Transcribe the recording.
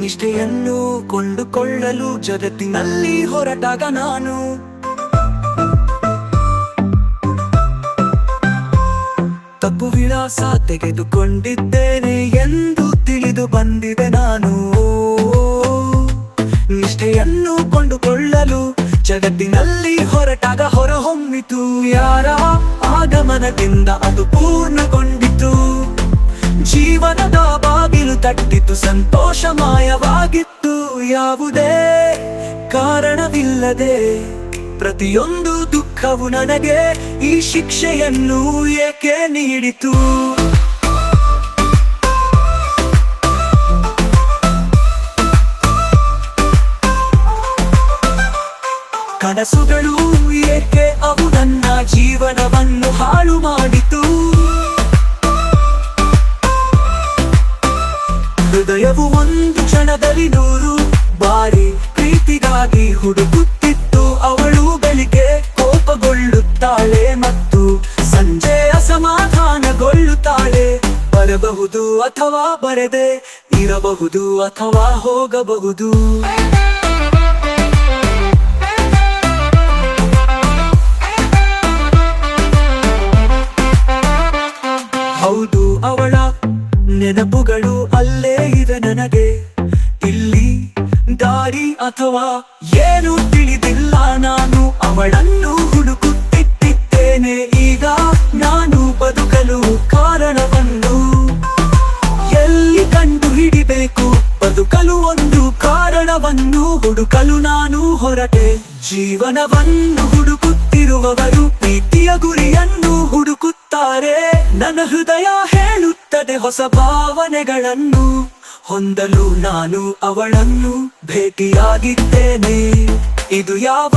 ನಿಷ್ಠೆಯನ್ನು ಕೊಂಡುಕೊಳ್ಳಲು ಜಗತ್ತಿನಲ್ಲಿ ಹೊರಟಾಗ ನಾನು. ತಪ್ಪು ವಿಳಾಸ ತೆಗೆದುಕೊಂಡಿದ್ದೇನೆ ಎಂದು ತಿಳಿದು ಬಂದಿದೆ ನಾನು. ನಿಷ್ಠೆಯನ್ನು ಕೊಂಡುಕೊಳ್ಳಲು ಜಗತ್ತಿನಲ್ಲಿ ಹೊರಟಾಗ ಹೊರಹೊಮ್ಮಿತು. ಯಾರ ಆಗಮನದಿಂದ ಅದು ಪೂರ್ಣಗೊಂಡಿತು. ಜೀವನದ ತಟ್ಟಿತು ಸಂತೋಷ ಮಾಯವಾಗಿತ್ತು ಯಾವುದೇ ಕಾರಣವಿಲ್ಲದೆ ಪ್ರತಿಯೊಂದು ದುಃಖವು ನನಗೆ ಈ ಶಿಕ್ಷೆಯನ್ನು ಏಕೆ ನೀಡಿತು? ಕನಸುಗಳು ಏಕೆ ಅವು ನನ್ನ ಜೀವನವನ್ನು ಹಾಳು ಮಾಡಿತು ಹೃದಯವು ಒಂದು ಕ್ಷಣದಲ್ಲಿ ನೂರು ಬಾರಿ ಪ್ರೀತಿಗಾಗಿ ಹುಡುಕುತ್ತಿತ್ತು ಅವಳು ಬೆಳಿಗ್ಗೆ ಕೋಪಗೊಳ್ಳುತ್ತಾಳೆ ಮತ್ತು ಸಂಜೆ ಅಸಮಾಧಾನಗೊಳ್ಳುತ್ತಾಳೆ ಬರಬಹುದು ಅಥವಾ ಬರದೆ ಇರಬಹುದು ಅಥವಾ ಹೋಗಬಹುದು. ಹೌದು ಅವಳ ನೆನಪುಗಳು ಅಲ್ಲೇ ಇದೆ ನನಗೆ. ಇಲ್ಲಿ ದಾರಿ ಅಥವಾ ಏನು ತಿಳಿದಿಲ್ಲ ನಾನು ಅವಳನ್ನು ಹುಡುಕುತ್ತಿದ್ದೇನೆ ಈಗ ನಾನು ಬದುಕಲು ಕಾರಣವನ್ನು ಎಲ್ಲಿ ಕಂಡು ಹಿಡಿಬೇಕು ಬದುಕಲು ಒಂದು ಕಾರಣವನ್ನು ಹುಡುಕಲು ನಾನು ಹೊರಟೆ. ಜೀವನವನ್ನು ಹುಡುಕುತ್ತಿರುವವರು ಪ್ರೀತಿಯ ಗುರಿಯನ್ನು ಹುಡುಕುತ್ತಾರೆ. ನನ್ನ ಹೃದಯ ಹೇಳುತ್ತದೆ ಹೊಸ ಭಾವನೆಗಳನ್ನು. ಹೊಂದಲು ನಾನು ಅವಳನ್ನು ಭೇಟಿಯಾಗಿದ್ದೇನೆ. ಇದು ಯಾವ